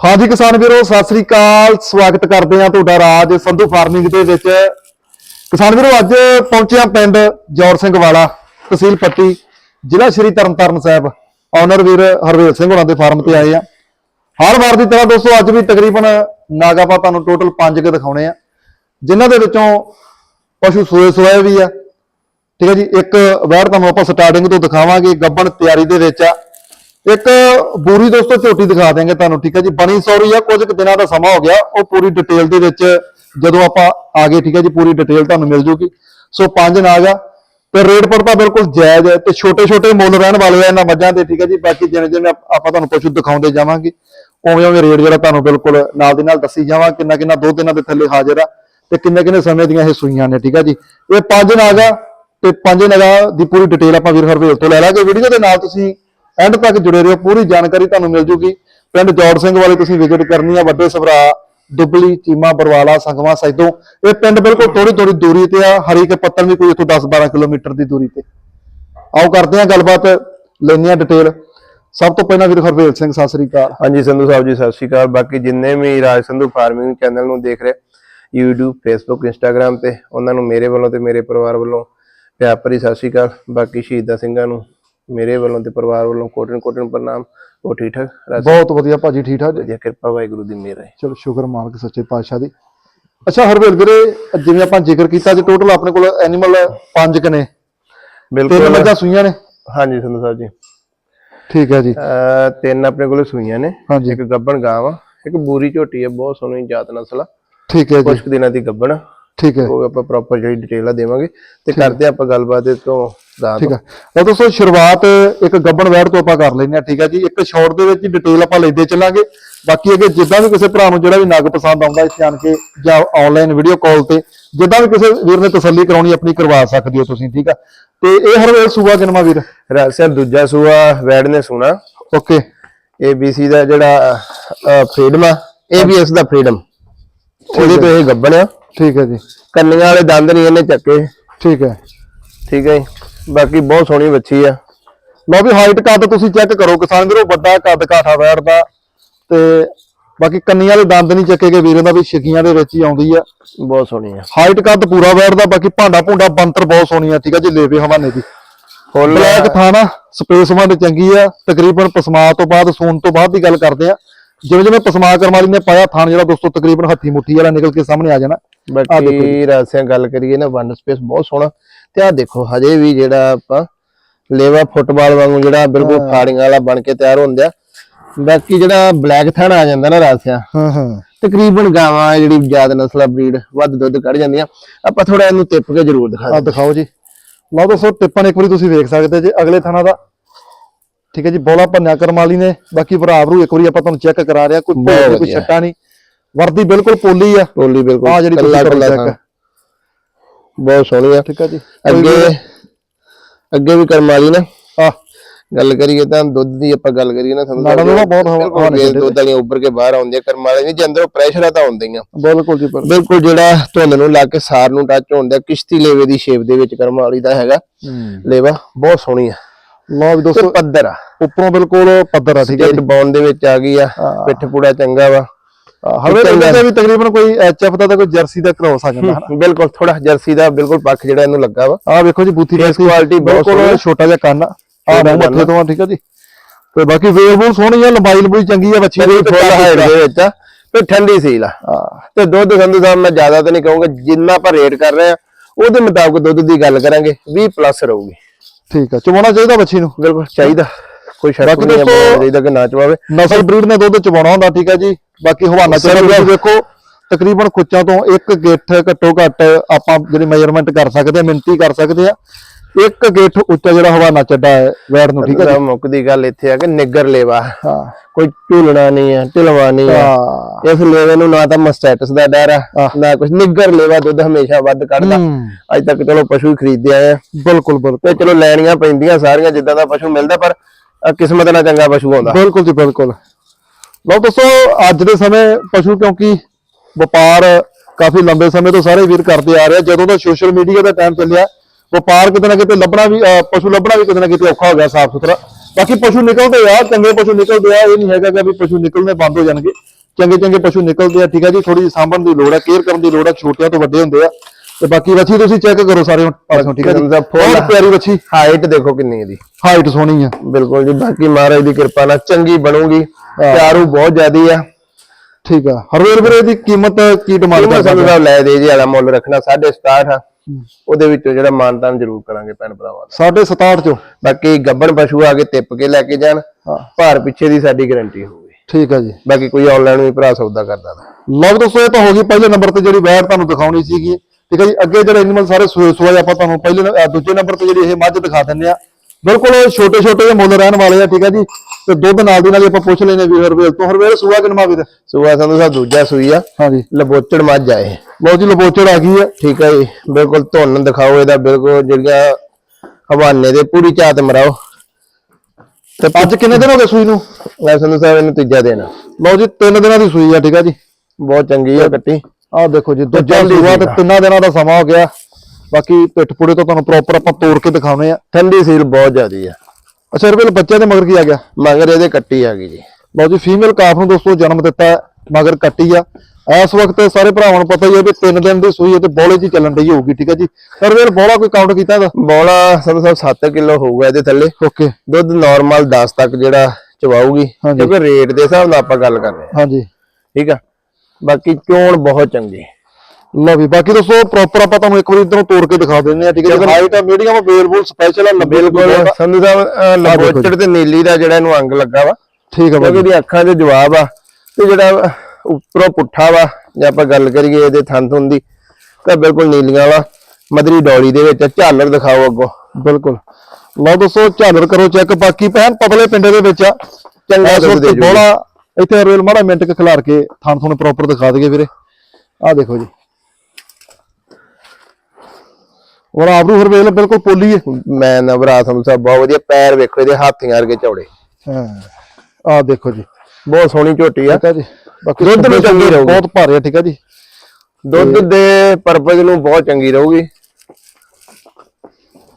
ਹਾਂਜੀ ਕਿਸਾਨ ਵੀਰੋ, ਸਤਿ ਸ੍ਰੀ ਅਕਾਲ। ਸਵਾਗਤ ਕਰਦੇ ਹਾਂ ਤੁਹਾਡਾ ਰਾਜ ਸੰਧੂ ਫਾਰਮਿੰਗ ਦੇ ਵਿੱਚ। ਕਿਸਾਨ ਵੀਰੋ, ਅੱਜ ਪਹੁੰਚਿਆ ਪਿੰਡ ਜੌਰ ਸਿੰਘ ਵਾਲਾ, ਤਹਿਸੀਲ ਪੱਟੀ, ਜ਼ਿਲ੍ਹਾ ਸ਼੍ਰੀ ਤਰਨਤਾਰਨ ਸਾਹਿਬ। ਓਨਰ ਵੀਰ ਹਰਵੇਲ ਸਿੰਘ ਹੋਣਾ ਦੇ ਫਾਰਮ ਤੇ ਆਏ ਆ ਹਰ ਵਾਰ ਦੀ ਤਰ੍ਹਾਂ ਦੋਸਤੋ, ਅੱਜ ਵੀ ਤਕਰੀਬਨ ਨਾਗਾਪਾ ਤੁਹਾਨੂੰ ਟੋਟਲ 5 ਕੇ ਦਿਖਾਉਣੇ ਆ। ਜਿਨ੍ਹਾਂ ਦੇ ਵਿੱਚੋਂ ਪਸ਼ੂ ਸੋਏ ਸੋਏ ਵੀ ਆ। ਠੀਕ ਹੈ ਜੀ, ਇੱਕ ਵੈਰ ਤੁਹਾਨੂੰ ਆਪਾਂ ਸਟਾਰਟਿੰਗ ਤੋਂ ਦਿਖਾਵਾਂਗੇ, ਗੱਬਣ ਤਿਆਰੀ ਦੇ ਵਿੱਚ ਆ। ਇੱਕ ਬੂਰੀ ਦੋਸਤੋ ਝੋਟੀ ਦਿਖਾ ਦਿਆਂਗੇ ਤੁਹਾਨੂੰ, ਠੀਕ ਹੈ ਜੀ? ਬਣੀ ਸੌਰੀ ਆ, ਕੁਝ ਕੁ ਦਿਨਾਂ ਦਾ ਸਮਾਂ ਹੋ ਗਿਆ, ਉਹ ਪੂਰੀ ਡਿਟੇਲ ਦੇ ਵਿੱਚ ਜਦੋਂ ਆਪਾਂ ਆ ਗਏ, ਠੀਕ ਹੈ ਜੀ? ਪੂਰੀ ਡਿਟੇਲ ਤੁਹਾਨੂੰ ਮਿਲ ਜੂਗੀ। ਸੋ ਪੰਜ ਨਾਗ ਆ, ਤੇ ਰੇਟ ਪੜਤਾ ਬਿਲਕੁਲ ਜਾਇਜ਼ ਹੈ, ਤੇ ਛੋਟੇ ਛੋਟੇ ਮੁੱਲ ਰਹਿਣ ਵਾਲੇ ਆ ਇਹਨਾਂ ਮੱਝਾਂ ਦੇ, ਠੀਕ ਹੈ ਜੀ? ਬਾਕੀ ਜਿਵੇਂ ਜਿਵੇਂ ਆਪਾਂ ਤੁਹਾਨੂੰ ਪਸ਼ੂ ਦਿਖਾਉਂਦੇ ਜਾਵਾਂਗੇ ਉਵੇਂ ਉਵੇਂ ਰੇਟ ਜਿਹੜਾ ਤੁਹਾਨੂੰ ਬਿਲਕੁਲ ਨਾਲ ਦੀ ਨਾਲ ਦੱਸੀ ਜਾਵਾਂ ਕਿੰਨਾ ਕਿੰਨਾ ਦੋ ਦਿਨਾਂ ਦੇ ਥੱਲੇ ਹਾਜ਼ਰ ਆ, ਤੇ ਕਿੰਨੇ ਕਿੰਨੇ ਸਮੇਂ ਦੀਆਂ ਇਹ ਸੂਈਆਂ ਨੇ, ਠੀਕ ਹੈ ਜੀ? ਇਹ ਪੰਜ ਨਾਗ ਆ, ਤੇ ਪੰਜ ਨਗਾਂ ਦੀ ਪੂਰੀ ਡਿਟੇਲ ਆਪਾਂ ਵੀਰ ਹਰਵੇਲ ਤੋਂ ਲੈ ਲਾਂਗੇ। ਵੀਡੀਓ ਦੇ ਨਾਲ ਤੁਸੀਂ ਐਂਡ ਤੱਕ ਜੁੜੇ ਰਹੋ, ਪੂਰੀ ਜਾਣਕਾਰੀ ਤੁਹਾਨੂੰ ਮਿਲ ਜੂਗੀ। ਪਿੰਡ ਜੌੜ ਸਿੰਘ ਵਾਲੇ ਤੁਸੀਂ ਵਿਜ਼ਿਟ ਕਰਨੀ ਆ, ਵੱਡੇ ਸਭਰਾ, ਦੁੱਬਲੀ, ਚੀਮਾ, ਬਰਵਾਲਾ ਸੰਗਵਾ ਸੈਦੋਂ ਇਹ ਪਿੰਡ ਬਿਲਕੁਲ ਥੋੜੀ ਥੋੜੀ ਦੂਰੀ ਤੇ ਆ, ਹਰੀ ਕੇ ਪੱਤਨ ਵੀ ਕੋਈ ਇੱਥੋਂ 10 12 ਕਿਲੋਮੀਟਰ ਦੀ ਦੂਰੀ ਤੇ। ਆਓ ਕਰਦੇ ਆ ਗੱਲਬਾਤ, ਲੈਂਦੇ ਆ ਡਿਟੇਲ ਸਭ ਤੋਂ ਪਹਿਲਾਂ ਵੀਰ ਹਰਵੇਲ ਸਿੰਘ, ਸਤਿ ਸ੍ਰੀ ਅਕਾਲ। ਹਾਂਜੀ, ਸੰਧੂ ਸਾਹਿਬ ਜੀ, ਸਤਿ ਸ਼੍ਰੀ ਅਕਾਲ। ਬਾਕੀ ਜਿੰਨੇ ਵੀ ਰਾਜ ਸੰਧੂ ਫਾਰਮਿੰਗ ਚੈਨਲ ਨੂੰ ਦੇਖ ਰਹੇ, YouTube, Facebook, Instagram ਤੇ, ਉਹਨਾਂ ਨੂੰ ਮੇਰੇ ਵੱਲੋਂ ਤੇ ਮੇਰੇ ਪਰਿਵਾਰ ਵੱਲੋਂ ਪਿਆਰ ਭਰੀ ਸਤਿ ਸ਼੍ਰੀ ਅਕਾਲ। ਬਾਕੀ ਸ਼ਹੀਦਾਂ ਸਿੰਘਾਂ ਨੂੰ ਮੇਰੇ ਵੱਲੋਂ ਤੇ ਪਰਿਵਾਰ ਵੱਲੋਂ ਕੋਟਨ ਕੋਟਨ ਪ੍ਰਣਾਮ। ਉਹ ਠੀਕ ਠਾਕ? ਰਾਜ ਬਹੁਤ ਵਧੀਆ ਭਾਜੀ ਠੀਕ ਠਾਕ? ਜੀ ਵਧੀਆ ਕਿਰਪਾ ਵਾਹਿਗੁਰੂ ਦੀ ਮਿਹਰ ਹੈ। ਚਲੋ ਸ਼ੁਕਰ ਮਾਲਕ ਸੱਚੇ ਪਾਤਸ਼ਾਹ ਦੀ। ਅੱਛਾ ਹਰਵੇਲ ਵੀਰੇ ਜਿਵੇਂ ਆਪਾਂ ਜ਼ਿਕਰ ਕੀਤਾ ਜੀ ਟੋਟਲ ਆਪਣੇ ਕੋਲ ਐਨੀਮਲ ਪੰਜ ਕਨੇ ਤਿੰਨ ਬਿਲਕੁਲ। ਮੱਝਾਂ ਸੂਈਆਂ ਨੇ? ਹਾਂਜੀ ਸੰਧੂ ਸਾਹਿਬ ਜੀ। ਠੀਕ ਹੈ ਜੀ। ਅਹ ਤਿੰਨ ਆਪਣੇ ਕੋਲ ਸੂਈਆਂ ਨੇ। ਹਾਂਜੀ। ਇੱਕ ਗੱਬਣ ਗਾਂ ਵਾ ਇੱਕ ਬੂਰੀ ਝੋਟੀ ਹੈ ਬਹੁਤ ਸੋਹਣੀ ਜਾਤ ਨਸਲ ਆ। ਠੀਕ ਹੈ ਜੀ। ਕੁਝ ਕੁ ਦਿਨਾਂ ਦੀ ਗੱਬਣ। ਠੀਕ ਹੈ। ਉਹ ਆਪਾਂ ਪ੍ਰੋਪਰ ਜਿਹੜੀ ਡਿਟੇਲ ਆ ਦੇਵਾਂਗੇ ਤੇ ਕਰਦੇ ਆਪਾਂ ਗੱਲਬਾਤ ਇਹ ਤੋਂ ਠੀਕ ਹੈ। ਲਓ ਦੋਸਤੋ ਸ਼ੁਰੂਆਤ ਇੱਕ ਗੱਬਣ ਵੈੜ ਤੋਂ ਆਪਾਂ ਕਰ ਲੈਂਦੇ ਆ ਠੀਕ ਹੈ ਜੀ। ਇੱਕ ਸ਼ਾਰਟ ਦੇ ਵਿੱਚ ਡਿਟੇਲ ਆਪਾਂ ਲੈਦੇ ਚੱਲਾਂਗੇ। ਬਾਕੀ ਅਗੇ ਜਿੱਦਾਂ ਵੀ ਕਿਸੇ ਭਰਾ ਨੂੰ ਜਿਹੜਾ ਵੀ ਨਗ ਪਸੰਦ ਆਉਂਦਾ ਇੱਥੇ ਆਣ ਕੇ ਜਾਂ ਆਨਲਾਈਨ ਵੀਡੀਓ ਕਾਲ ਤੇ ਜਿੱਦਾਂ ਵੀ ਕਿਸੇ ਵੀਰ ਨੇ ਤਸੱਲੀ ਕਰਾਉਣੀ ਆਪਣੀ ਕਰਵਾ ਸਕਦੇ ਹੋ ਤੁਸੀਂ ਠੀਕ ਆ ਤੇ ਇਹ ਹਰਵੇਲ ਸੂਆ ਜਨਮਾ ਵੀਰ? ਸਰ ਦੂਜਾ ਸੂਆ ਵੈੜ ਨੇ ਸੁਣਾ। ਓਕੇ। ABC ਦਾ ਜਿਹੜਾ ਫਰੀडम ਆ ABS ਦਾ ਫਰੀडਮ ਉਹਦੇ ਤੋਂ ਇਹ ਗੱਬਣ ਆ। ਠੀਕ ਹੈ ਜੀ। ਕੰਨੀਆਂ ਵਾਲੇ ਦੰਦ ਨਹੀਂ ਇਹਨੇ ਚੱਕੇ। ਠੀਕ ਹੈ। ਠੀਕ ਹੈ ਜੀ। ਬਾਕੀ ਬਹੁਤ ਸੋਹਣੀ ਬੱਚੀ ਆ। ਲਓ ਵੀ ਹਾਈਟ ਕੱਦ ਤੁਸੀਂ ਚੈੱਕ ਕਰੋ। ਕਿਸਾਨ ਵੀਰੋ ਵੱਡਾ ਕੱਦ ਕਾਠਾ ਵੈੜ ਦਾ। ਤੇ ਬਾਕੀ ਕੰਨੀਆਂ ਦੇ ਦੰਦ ਨਹੀਂ ਚੱਕੇ ਗਏ ਵੀਰਾਂ ਦਾ ਵੀ ਛਕੀਆਂ ਦੇ ਵਿੱਚ ਹੀ ਆਉਂਦੀ ਆ। ਬਹੁਤ ਸੋਹਣੀ ਆ। ਹਾਈਟ ਕੱਦ ਪੂਰਾ ਵੈੜ ਦਾ ਬਾਕੀ ਭਾਂਡਾ ਭੁੰਡਾ ਬੰਤਰ ਬਹੁਤ ਸੋਹਣੀ ਆ। ਠੀਕ ਆ ਜੀ ਲੇਵੇ ਹਵਾਨੇ ਦੀ। ਫੁੱਲ ਬਲੈਕ ਥਾਣਾ ਸਪੇਸ ਵੰਡ ਚੰਗੀ ਆ। ਤਕਰੀਬਨ ਪਸਮਾ ਤੋਂ ਬਾਅਦ ਸੂਨ ਤੋਂ ਬਾਅਦ ਦੀ ਗੱਲ ਕਰਦੇ ਆ। ਜਿਵੇਂ ਜਿਵੇਂ ਪਸਮਾ ਕਰਮਾਲੀ ਨੇ ਪਾਇਆ ਥਾਣ ਜਿਹੜਾ ਦੋਸਤੋ ਤਕਰੀਬਨ ਹੱਥੀ ਮੁੱਠੀ ਵਾਲਾ ਨਿਕਲ ਕੇ ਸਾਹਮਣੇ ਆ ਜਾਣਾ। ਬਾਕੀ ਰਾਸਿਆ ਗੱਲ ਕਰੀਏ ਨਾ ਵਨ ਸਪੇਸ ਬਹੁਤ ਸੋਹਣਾ। ਤੇ ਆ ਦੇਖੋ ਹਜੇ ਵੀ ਜਿਹੜਾ ਆਪਾਂ ਲੇਵਾ ਫੁੱਟਬਾਲ ਵਾਂਗੂ ਜਿਹੜਾ ਬਿਲਕੁਲ ਫਾੜੀਆਂ ਵਾਲਾ ਬਣ ਕੇ ਤਿਆਰ ਹੁੰਦਿਆ। ਬਾਕੀ ਜਿਹੜਾ ਬਲੈਕ ਥਣ ਆ ਜਾਂਦਾ ਨਾ ਰਾਸਿਆ ਹਾਂ ਹਾਂ। ਤਕਰੀਬਨ ਗਾਵਾਂ ਜਿਹੜੀ ਜ਼ਿਆਦਾ ਨਸਲਾ ਬਰੀਡ ਵੱਧ ਦੁੱਧ ਕੱਢ ਜਾਂਦੀਆਂ। ਆਪਾਂ ਥੋੜਾ ਇਹਨੂੰ ਤਿੱਪ ਕੇ ਜ਼ਰੂਰ ਦਿਖਾ ਆ ਦਿਖਾਓ ਜੀ। ਲਓ ਦੋਸਤੋ ਟਿੱਪਣ ਇੱਕ ਵਾਰੀ ਤੁਸੀਂ ਵੇਖ ਸਕਦੇ ਜੇ ਅਗਲੇ ਥਾਣਾ ਦਾ। ਠੀਕ ਹੈ ਜੀ ਬੋਲਾ ਭੰਨਿਆ ਕਰਮਾਲੀ ਨੇ। ਬਾਕੀ ਭਰਾਵਰੂ ਇੱਕ ਵਾਰੀ ਆਪਾਂ ਤੁਹਾਨੂੰ ਚੈੱਕ ਕਰਾ ਰਿਹਾ ਕੋਈ ਕੋਈ। ਛੱਟਾ ਨਹੀਂ। ਵਰਦੀ ਬਿਲਕੁਲ ਪੋਲੀ ਆ। ਟੋਲੀ ਬਿਲਕੁਲ। ਆ ਜਿਹੜੀ ਕੱਲਾ ਕੱਲਾ। ਬਹੁਤ ਸੋਹਣੀ ਆ। ਠੀਕ ਹੈ ਜੀ। ਅੱਗੇ ਅੱਗੇ ਵੀ ਕਰਮਾਲੀ ਨਾ। ਆ ਗੱਲ ਕਰੀਏ ਤਾਂ ਦੁੱਧ ਦੀ ਆਪਾਂ ਗੱਲ ਕਰੀਏ ਨਾ ਤੁਹਾਨੂੰ ਨਾੜਾਂ ਨੂੜਾਂ ਬਹੁਤ ਹਵਾ- ਨਿਕਲਦੀ ਦੁੱਧ ਵਾਲੀਆਂ ਉੱਪਰ ਕੇ ਬਾਹਰ ਆਉਂਦੀਆਂ ਕਰਮਾਲੀ ਨਹੀਂ ਜੇ ਅੰਦਰੋਂ ਪ੍ਰੈਸ਼ਰ ਆ ਤਾਂ ਆਉਂਦੀਆਂ। ਬਿਲਕੁਲ ਜੀ ਬਿਲਕੁਲ। ਬਿਲਕੁਲ ਜਿਹੜਾ ਧੁੰਦ ਨੂੰ ਲੱਗ ਕੇ ਸਾਰ ਨੂੰ ਟੱਚ ਹੁੰਦਾ ਕਿਸ਼ਤੀ ਲੇਵੇ ਦੀ ਸ਼ੇਪ ਦੇ ਵਿੱਚ ਕਰਮਾਲੀ ਦਾ ਹੈਗਾ। ਲੇਵਾ ਬਹੁਤ ਸੋਹਣੀ ਆ। ਲਓ ਵੀ ਦੋਸਤੋ ਪੱਧਰ ਆ। ਉੱਪਰੋਂ ਬਿਲਕੁਲ ਪੱਧਰ ਆ ਠੀਕ ਹੈ ਬੌਨ ਦੇ ਵਿੱਚ ਆ ਗਈ ਆ ਪਿੱਠ ਪੂੜਾ ਚੰਗਾ ਵਾ। ਹਵੇ ਤੇ ਵੀ ਤਕਰੀਬਨ ਕੋਈ ਐਚਐਫ ਦਾ ਤਾਂ ਕੋਈ ਜਰਸੀ ਦਾ ਕ੍ਰੋਸ ਆ ਜਾਂਦਾ ਹਨਾ ਬਿਲਕੁਲ ਥੋੜਾ ਜਰਸੀ ਦਾ ਬਿਲਕੁਲ ਪੱਖ ਜਿਹੜਾ ਇਹਨੂੰ ਲੱਗਾ ਵਾ। ਆ ਵੇਖੋ ਜੀ ਬੂਥੀ Face quality ਬਹੁਤ ਸੋਹਣੀ ਬਿਲਕੁਲ ਆ। ਛੋਟਾ ਜਿਹਾ ਕੰਨ ਆ। ਆ ਛੋਟਾ ਮੂੰਹ ਮੱਥੇ ਤੋਂ ਆ, ਠੀਕ ਹੈ ਜੀ। ਤੇ ਬਾਕੀ ਵੇਲ ਬੂਲ ਸੋਹਣੀ ਆ ਲੰਬਾਈ ਲੰਬੂਈ ਚੰਗੀ ਆ ਬੱਚੀ ਚੰਗੀ ਤੇ ਫੁੱਲ ਹਾਈਟ ਦੇ ਵਿੱਚ ਆ ਤੇ ਠੰਡੀ ਸੀਲ ਆ। ਹਾਂ। ਤੇ ਦੁੱਧ ਸੰਧੂ ਸਾਹਿਬ ਮੈਂ ਜ਼ਿਆਦਾ ਤਾਂ ਨਹੀਂ ਕਹੂੰਗਾ ਜਿੰਨਾ ਆਪਾਂ ਰੇਟ ਕਰ ਰਹੇ ਆ ਉਹਦੇ ਮੁਤਾਬਕ ਦੁੱਧ ਦੀ ਗੱਲ ਕਰਾਂਗੇ 20 ਪਲੱਸ ਰਹੂਗੀ। ਠੀਕ ਆ ਚਵਾਉਣਾ ਚਾਹੀਦਾ ਬੱਚੀ ਨੂੰ? ਬਿਲਕੁਲ ਚਾਹੀਦਾ। ਕੋਈ ਸ਼ਰਤ ਬਾਕੀ ਨਹੀਂ ਹੈ ਦੋਸਤੋ- ਚਾਹੀਦਾ ਕਿ ਨਾ ਚਵਾਵੇ। ਨਸਲ ਬਰੀਡ ਨੇ ਦੁੱਧ ਚਵਾਉਣਾ ਹੁੰਦਾ ਠੀਕ ਹੈ ਜੀ। ਬਾਕੀ ਹਵਾਨਾ ਚੱਲਦਾ ਤੁਸੀਂ ਵੇਖੋ ਤਕਰੀਬਨ ਖੁੱਚਾਂ ਤੋਂ ਇੱਕ ਗਿੱਠ ਘੱਟੋ ਘੱਟ ਆਪਾਂ ਜਿਹੜੀ ਮੈਜ਼ਰਮੈਂਟ ਕਰ ਸਕਦੇ ਆ ਮਿੰਤੀ ਕਰ ਸਕਦੇ ਆ ਇੱਕ ਗਿੱਠ ਉੱਚਾ ਜਿਹੜਾ ਹਵਾਨਾ ਚੱਡਾ ਹੈ ਵੈੜ ਨੂੰ ਠੀਕ ਹੈ ਦਾ ਮੁੱਕਦੀ ਗੱਲ ਇੱਥੇ ਆ ਕਿ ਨਿੱਗਰ ਲੇਵਾ। ਹਾਂ। ਕੋਈ ਝੂਲਣਾ ਨਹੀਂ ਆ ਢਿਲਵਾ ਨਹੀਂ ਹਾਂ। ਇਸ ਲੇਵੇ ਨੂੰ ਨਾ ਤਾਂ ਮਸਟੈਟਸ ਦਾ ਡਰ ਆ ਆਹ। ਨਾ ਕੁਝ ਨਿੱਗਰ ਲੇਵਾ ਦੁੱਧ ਹਮੇਸ਼ਾ ਵੱਧ ਕੱਢਦਾ। ਹੂੰ, ਅੱਜ ਤੱਕ ਚਲੋ ਪਸ਼ੂ ਹੀ ਖਰੀਦਦੇ ਆਏ ਆ। ਬਿਲਕੁਲ ਬਿਲਕੁਲ। ਤੇ ਚਲੋ ਲੈਣੀਆਂ ਪੈਂਦੀਆਂ ਸਾਰੀਆਂ ਜਿੱਦਾਂ ਦਾ ਪਸ਼ੂ ਮਿਲਦਾ ਪਰ ਕਿਸਮਤ ਨਾਲ ਚੰਗਾ ਪਸ਼ੂ ਆਉਂਦਾ। ਬਿਲਕੁਲ ਜੀ, ਬਿਲਕੁਲ। ਲਓ ਦੋਸਤੋ, ਅੱਜ ਦੇ ਸਮੇਂ ਪਸ਼ੂ ਕਿਉਂਕਿ ਵਪਾਰ ਕਾਫੀ ਲੰਬੇ ਸਮੇਂ ਤੋਂ ਸਾਰੇ ਵੀਰ ਕਰਦੇ ਆ ਰਹੇ ਜਦੋਂ ਦਾ ਸੋਸ਼ਲ ਮੀਡੀਆ ਦਾ ਟਾਈਮ ਚੱਲਿਆ, ਵਪਾਰ ਕਿਤੇ ਨਾ ਕਿਤੇ ਲੱਭਣਾ ਵੀ ਪਸ਼ੂ ਲੱਭਣਾ ਵੀ ਕਿਤੇ ਨਾ ਕਿਤੇ ਔਖਾ ਹੋ ਗਿਆ ਸਾਫ਼ ਸੁਥਰਾ। ਬਾਕੀ ਪਸ਼ੂ ਨਿਕਲਦੇ ਆ, ਚੰਗੇ ਪਸ਼ੂ ਨਿਕਲਦੇ ਆ, ਇਹ ਨਹੀਂ ਹੈਗਾ ਕਿ ਵੀ ਪਸ਼ੂ ਨਿਕਲਣੇ ਬੰਦ ਹੋ ਜਾਣਗੇ। ਚੰਗੇ ਚੰਗੇ ਪਸ਼ੂ ਨਿਕਲਦੇ ਆ, ਠੀਕ ਆ ਜੀ ਥੋੜੀ ਜਿਹੀ ਸਾਂਭਣ ਦੀ ਲੋੜ ਹੈ ਕੇਅਰ ਕਰਨ ਦੀ ਲੋੜ ਹੈ ਛੋਟਿਆਂ ਤੋਂ ਵੱਡੇ ਹੁੰਦੇ ਆ। ਤੇ ਬਾਕੀ ਵੱਛੀ ਤੁਸੀਂ ਚੈੱਕ ਕਰੋ ਸਾਰੇ ਪਾਸੋਂ ਠੀਕ ਹੈ ਜੀ। ਬਹੁਤ ਪਿਆਰੀ ਵੱਛੀ ਹਾਈਟ ਦੇਖੋ ਕਿੰਨੀ ਇਹਦੀ। ਹਾਈਟ ਸੋਹਣੀ ਆ। ਬਿਲਕੁਲ ਜੀ ਬਾਕੀ ਮਹਾਰਾਜ ਦੀ ਕਿਰਪਾ ਨਾਲ ਚੰਗੀ ਬਣੂਗੀ। ਪਿਆਰੂ ਬਹੁਤ ਜ਼ਿਆਦੀ ਆ। ਠੀਕ ਆ। ਹਰਵੇਰ ਵੀਰੇ ਦੀ ਕੀਮਤ ਕੀ ਡਿਮਾਂਡ ਕਿੰਨਾ ਕਰਦਾ ਸਾਨੂੰ ਦਾ ਲੈ ਦੇ ਜੀ ਵਾਲਾ ਮੁੱਲ ਰੱਖਣਾ 67 ਆ। ਉਹਦੇ ਵਿੱਚੋਂ ਜਿਹੜਾ ਮਾਨਤਾਨ ਜ਼ਰੂਰ ਕਰਾਂਗੇ ਭੈਣ ਭਰਾਵਾਂ ਦਾ। ਸਾਢੇ 67 ਚੋਂ। ਬਾਕੀ ਗੱਬਣ ਪਸ਼ੂ ਆ ਕੇ ਤਿੱਪ ਕੇ ਲੈ ਕੇ ਜਾਣ ਭਾਰ ਪਿੱਛੇ ਦੀ ਸਾਡੀ ਗਾਰੰਟੀ ਹੋਊਗੀ ਠੀਕ ਆ ਜੀ। ਬਾਕੀ ਕੋਈ ਆਨਲਾਈਨ ਵੀ ਭਰਾ ਸੌਦਾ ਕਰਦਾ ਲਓ ਦੋਸਤੋ ਇਹ ਤਾਂ ਹੋ ਗਈ ਪਹਿਲੇ ਨੰਬਰ ਤੇ ਜਿਹੜੀ ਵੈਟ ਤੁਹਾਨੂੰ ਦਿਖਾਉਣੀ ਸੀਗੀ। ਠੀਕ ਹੈ ਜੀ? ਅੱਗੇ ਜਿਹੜੇ ਐਨੀਮਲ ਸਾਰੇ ਸੂਏ ਸੂਏ ਆਪਾਂ ਤੁਹਾਨੂੰ ਪਹਿਲੇ ਦੂਜੇ ਨੰਬਰ ਤੇ ਜਿਹੜੀ ਇਹ ਮੱਝ ਦਿਖਾ ਦਿੰਦੇ ਆ ਬਿਲਕੁਲ ਛੋਟੇ ਛੋਟੇ ਜਿਹੇ ਮੁੱਲ ਰਹਿਣ ਵਾਲੇ ਆ ਠੀਕ ਹੈ ਜੀ? ਤੇ ਦੁੱਧ ਨਾਲ ਦੀ ਨਾਲ ਆਪਾਂ ਪੁੱਛ ਲੈਨੇ ਵੀ ਹਰਵੇਲ ਤੋਂ। ਹਰਵੇਲ ਸੂਆ ਕਿਨਮਾ ਵੀਰ ਸੂਆ ਸੰਧੂ ਸਾਹਿਬ ਦੂਜਾ ਸੂਈ ਆ। ਹਾਂਜੀ। ਲਬੋਚੜ ਮੱਝ ਆਏ ਲਓ ਜੀ ਲਬੋਚੜ ਆ ਗਈ ਹੈ। ਠੀਕ ਹੈ ਜੀ। ਬਿਲਕੁਲ ਧੁੰਨ ਦਿਖਾਓ ਇਹਦਾ ਬਿਲਕੁਲ ਜਿਹੜੀਆਂ ਹਵਾਨੇ ਦੇ ਪੂਰੀ ਝਾਤ ਮਰਾਓ। ਤੇ ਅੱਜ ਕਿੰਨੇ ਦਿਨ ਹੋ ਗਏ ਸੂਈ ਨੂੰ? ਮੈਂ ਸੰਧੂ ਸਾਹਿਬ ਇਹਨੂੰ ਤੀਜਾ ਦੇਣਾ ਲਓ ਜੀ ਤਿੰਨ ਦਿਨਾਂ ਦੀ ਸੂਈ ਆ ਠੀਕ ਹੈ ਜੀ? ਬਹੁਤ ਚੰਗੀ ਆ ਕੱਟੀ। ਆਹ ਦੇਖੋ ਜੀ ਦੂਜਾ ਸੂਆ ਤੇ। ਤਿੰਨਾਂ ਦਿਨਾਂ ਦਾ ਸਮਾਂ ਹੋ ਗਿਆ। ਬਾਕੀ ਪਿੱਠ ਪੁੜੇ ਤੋਂ ਤੁਹਾਨੂੰ ਪ੍ਰੋਪਰ ਆਪਾਂ ਤੋੜ ਕੇ ਦਿਖਾਉਣੇ ਆ। ਠੰਡੀ ਸੀਲ ਬਹੁਤ ਜ਼ਿਆਦੀ ਆ। ਅੱਛਾ ਹਰਵੇਲ ਬੱਚਿਆਂ ਦੇ ਮਗਰ ਕੀ ਆ ਗਿਆ? ਮਗਰ ਇਹਦੇ ਕੱਟੀ ਆ ਗਈ ਜੀ। ਲਓ ਜੀ ਫੀਮੇਲ ਕਾਫ ਨੂੰ ਦੋਸਤੋ ਜਨਮ ਦਿੱਤਾ ਮਗਰ ਕੱਟੀ ਆ। ਇਸ ਵਕਤ ਸਾਰੇ ਭਰਾਵਾਂ ਨੂੰ ਪਤਾ ਹੀ ਹੈ ਵੀ ਤਿੰਨ ਦਿਨ ਦੀ ਸੂਈ ਹੈ ਤੇ ਬੋਲੇ ਜੀ ਚੱਲਣ ਡਈ ਹੋਊਗੀ ਠੀਕ ਹੈ ਜੀ? ਪਰ ਵੀਰ ਬੋਲਾ ਕੋਈ ਕਾਊਂਟ ਕੀਤਾ ਇਹਦਾ? ਬੋਲਾ ਸੰਧੂ ਸਾਹਿਬ 7 ਕਿਲੋ ਹੋਊਗਾ ਇਹਦੇ ਥੱਲੇ। ਓਕੇ। ਦੁੱਧ ਨਾਰਮਲ 10 ਤੱਕ ਜਿਹੜਾ ਚਵਾਊਗੀ। ਹਾਂਜੀ। ਕਿਉਂਕਿ ਰੇਟ ਦੇ ਹਿਸਾਬ ਨਾਲ ਆਪਾਂ ਗੱਲ ਕਰ ਰਹੇ ਹਾਂ। ਹਾਂਜੀ। ਠੀਕ ਆ? ਬਾਕੀ ਚੋਣ ਬਹੁਤ ਚੰਗੀ ਲਓ ਵੀ ਬਾਕੀ ਦੋਸਤੋ ਪ੍ਰੋਪਰ ਆਪਾਂ ਤੁਹਾਨੂੰ ਇੱਕ ਵਾਰੀ ਇਧਰੋਂ ਤੋੜ ਕੇ ਦਿਖਾ ਦਿੰਦੇ ਆ ਠੀਕ ਹੈ ਜੀ। ਹਾਈਟ ਆ ਮੀਡੀਅਮ ਅਵੇਲੇਬਲ ਸਪੈਸ਼ਲ ਆ ਲੰਬੇ ਬਿਲਕੁਲ ਸੰਧੂ ਸਾਹਿਬ ਲਬੋਚੜ ਤੇ ਨੀਲੀ ਦਾ ਜਿਹੜਾ ਇਹਨੂੰ ਅੰਗ ਲੱਗਾ ਵਾ। ਠੀਕ ਹੈ ਕਿਉਂਕਿ ਬਾਈ ਇਹਦੀ ਅੱਖਾਂ 'ਚ ਜਵਾਬ ਆ। ਤੇ ਜਿਹੜਾ ਉੱਪਰੋਂ ਪੁੱਠਾ ਵਾ ਜੇ ਆਪਾਂ ਗੱਲ ਕਰੀਏ ਇਹਦੇ ਥਣ ਥੁਣ ਦੀ ਤਾਂ ਬਿਲਕੁਲ ਨੀਲੀਆਂ ਵਾ। ਮਦਰੀ ਡੋਲੀ ਦੇ ਵਿੱਚ ਝਾਲਰ ਦਿਖਾਓ ਅੱਗੋਂ। ਬਿਲਕੁਲ। ਲਓ ਦੋਸਤੋ ਝਾਲਰ ਕਰੋ ਚੈੱਕ। ਬਾਕੀ ਪੈਨ ਪਤਲੇ ਪਿੰਡੇ ਦੇ ਵਿੱਚ ਆ। ਚੰਗਾ ਦੁੱਧ ਦੇ ਜੂਗੀ। ਬੋਲਾ। ਇੱਥੇ ਰੇਲ ਮਾੜਾ ਮਿੰਟ ਕ ਖਿਲਾਰ ਕੇ ਥਾਂ ਤੁਹਾਨੂੰ ਪ੍ਰੋਪਰ ਦਿਖਾ ਦਈਏ ਵੀਰੇ। ਆਹ ਦੇਖੋ ਜੀ। ਔਰ ਆਬਰੂ ਹਰਵੇਲ ਬਿਲਕੁਲ ਪੋਲੀ ਹੈ ਮੈਂ ਨਵਰਾ ਸੰਧੂ ਸਾਹਿਬ ਬਹੁਤ ਵਧੀਆ ਪੈਰ ਵੇਖੋ ਇਹਦੇ ਹਾਥੀਆਂ ਵਰਗੇ ਚੌੜੇ। ਹਾਂ ਆਹ ਦੇਖੋ ਜੀ। ਬਹੁਤ ਸੋਹਣੀ ਝੋਟੀ ਆ। ਠੀਕ ਹੈ ਜੀ। ਬਾਕੀ ਦੁੱਧ ਨੂੰ ਚੰਗੀ ਰਹੂਗੀ। ਬਹੁਤ ਭਾਰੇ ਆ ਠੀਕ ਹੈ ਜੀ। ਦੁੱਧ ਦੇ ਪਰਪਸ ਨੂੰ ਬਹੁਤ ਚੰਗੀ ਰਹੂਗੀ।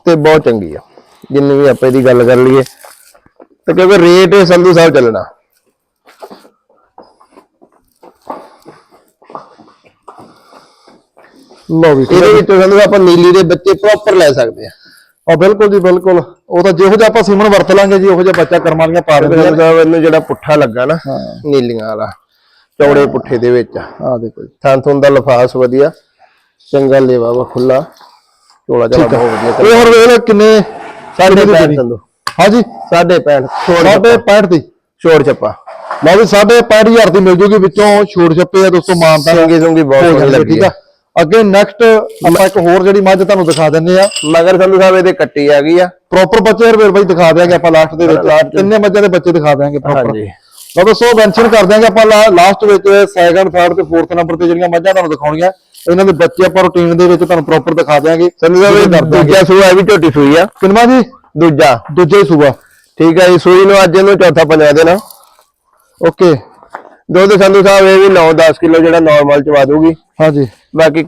ਤੇ ਬਹੁਤ ਚੰਗੀ ਆ। ਜਿੰਨੀ ਵੀ ਆਪਾਂ ਇਹਦੀ ਗੱਲ ਕਰ ਲਈਏ। ਤੇ ਕਿਉਂਕਿ ਰੇਟ ਸੰਧੂ ਸਾਹਿਬ ਚੱਲਣਾ। ਲਓ ਵੀ ਇਹਦੇ ਵਿੱਚ ਸਾਹਿਬ ਆਪਾਂ ਨੀਲੀ ਦੇ ਬੱਚੇ ਪ੍ਰੋਪਰ ਲੈ ਸਕਦੇ ਆ। ਆ ਬਿਲਕੁਲ ਜੀ ਬਿਲਕੁਲ। ਉਹ ਤਾਂ ਜਿਹੋ ਜਿਹਾ ਆਪਾਂ ਸੀਮਨ ਵਰਤ ਲਾਂਗੇ ਜੀ ਉਹੋ ਜਿਹਾ ਬੱਚਾ ਕਰਮ ਵਾਲੀਆਂ ਪਾ ਦਿੰਦੇ ਸਾਹਿਬ ਇਹਨੂੰ ਜਿਹੜਾ ਪੁੱਠਾ ਲੱਗਾ ਨਾ ਨੀਲੀਆਂ ਵਾਲਾ ਚੌੜੇ ਪੁੱਠੇ ਦੇ ਵਿੱਚ। ਆ ਦੇਖੋ ਜੀ। ਥਾਂ ਥੁੰ ਦਾ ਲਫਾਸ ਵਧੀਆ ਚੰਗਾ ਲੇਵਾ ਵਾ ਖੁੱਲਾ। ਝੋਲਾ ਜਲਾ ਬਹੁਤ ਵਧੀਆ ਇਹ ਹੋਰ ਵੇਖ ਕਿੰਨੇ ਸਾਢੇ ਦੀ ਪੈਂਹਠ ਦੇਣੀ? ਸੰਧੂ ਹਾਂਜੀ ਸਾਢੇ ਪੈਂਹਠ ਛੋੜ ਸਾਢੇ 65 ਦੀ। ਛੋੜ ਚੱਪਾ ਲਓ ਵੀ ਸਾਢੇ 65000 ਦੀ ਮਿਲ ਜੂਗੀ ਵਿੱਚੋਂ ਛੋੜ ਛੱਪੇ ਆ ਦੋਸਤੋ ਮਾਨਤਾ ਸੰਗੀ ਸੁੰਗੀ ਬਹੁਤ ਲੱਗੀ ਠੀਕ ਆ। ਅੱਗੇ ਨੈਕਸਟ ਆਪਾਂ ਇੱਕ ਹੋਰ ਜਿਹੜੀ ਮੱਝ ਤੁਹਾਨੂੰ ਦਿਖਾ ਦਿੰਨੇ ਆ ਮਗਰ ਸੰਧੂ ਸਾਹਿਬ ਇਹਦੇ ਕੱਟੀ ਆ ਗਈ ਆ। ਪ੍ਰੋਪਰ ਬੱਚੇ ਹਰਵੇਰ ਬਾਈ ਦਿਖਾ ਦਿਆਂਗੇ ਆਪਾਂ ਲਾਸਟ ਦੇ ਵਿੱਚ। ਤਿੰਨੇ ਮੱਝਾਂ ਦੇ ਬੱਚੇ ਦਿਖਾ ਦਿਆਂਗੇ ਪ੍ਰੋਪਰ ਹਾਂਜੀ। ਲਓ ਦੋਸਤੋ ਮੈਂਸ਼ਨ ਕਰ ਦਿਆਂਗੇ ਆਪਾਂ ਲਾਸਟ ਵਿੱਚ ਸੈਕੰਡ ਥਰਡ ਤੇ ਫੋਰਥ ਨੰਬਰ ਤੇ ਜਿਹੜੀਆਂ ਮੱਝਾਂ ਤੁਹਾਨੂੰ ਦਿਖਾਉਣੀਆਂ ਇਹਨਾਂ ਦੇ ਬੱਚੇ ਆਪਾਂ ਰੂਟੀਨ ਦੇ ਵਿੱਚ ਤੁਹਾਨੂੰ ਪ੍ਰੋਪਰ ਦਿਖਾ ਦਿਆਂਗੇ। ਸੰਧੂ ਸਾਹਿਬ ਇਹ। ਦੂਜਾ ਸੂਆ ਵੀ ਝੋਟੀ ਸੂਈ ਆ। ਕਿੰਨਾ ਜੀ? ਦੂਜਾ। ਦੂਜੇ ਸੂਬਾ ਠੀਕ ਹੈ ਜੀ ਸੂਈ ਨੂੰ ਅੱਜ ਇਹਨੂੰ ਚੌਥਾ ਪੰਜਵਾ ਦੇਣਾ ਓਕੇ ਦੁੱਧ ਸੰਧੂ ਸਾਹਿਬ ਇਹ ਵੀ 9-10 ਕਿਲੋ ਜਿਹੜਾ ਨਾਰਮਲ ਚਵਾ ਦੂਗੀ ਹਾਂਜੀ। ਬਾਕੀ